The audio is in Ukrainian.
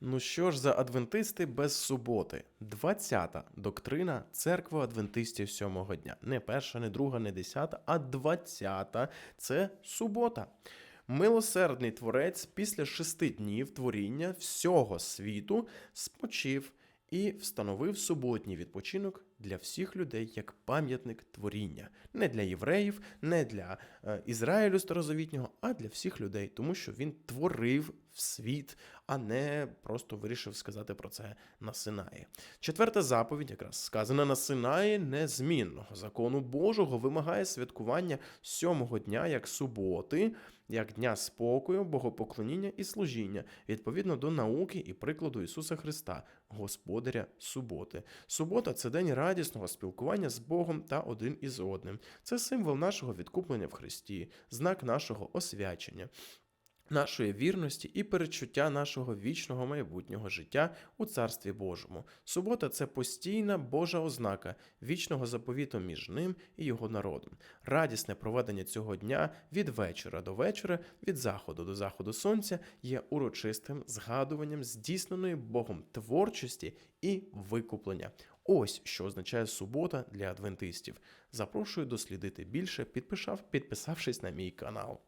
Ну що ж за адвентисти без суботи? 20-та доктрина церкви адвентистів сьомого дня. Не перша, не друга, не десята, а 20-та – це субота. Милосердний творець після шести днів творіння всього світу спочив і встановив суботній відпочинок для всіх людей як пам'ятник творіння. Не для євреїв, не для е, Ізраїлю старозавітнього, а для всіх людей, тому що він творив в світ, а не просто вирішив сказати про це на Синаї. Четверта заповідь, якраз сказана на Синаї, незмінного закону Божого вимагає святкування сьомого дня як суботи, як дня спокою, богопоклоніння і служіння, відповідно до науки і прикладу Ісуса Христа, Господаря суботи. Субота це день радісного спілкування з Богом та один із одним. Це символ нашого відкуплення в Христі, знак нашого освячення. Нашої вірності і передчуття нашого вічного майбутнього життя у Царстві Божому. Субота це постійна Божа ознака вічного заповіту між ним і його народом. Радісне проведення цього дня від вечора до вечора, від заходу до заходу сонця є урочистим згадуванням здійсненої Богом творчості і викуплення. Ось що означає субота для адвентистів. Запрошую дослідити більше, підписав, підписавшись на мій канал.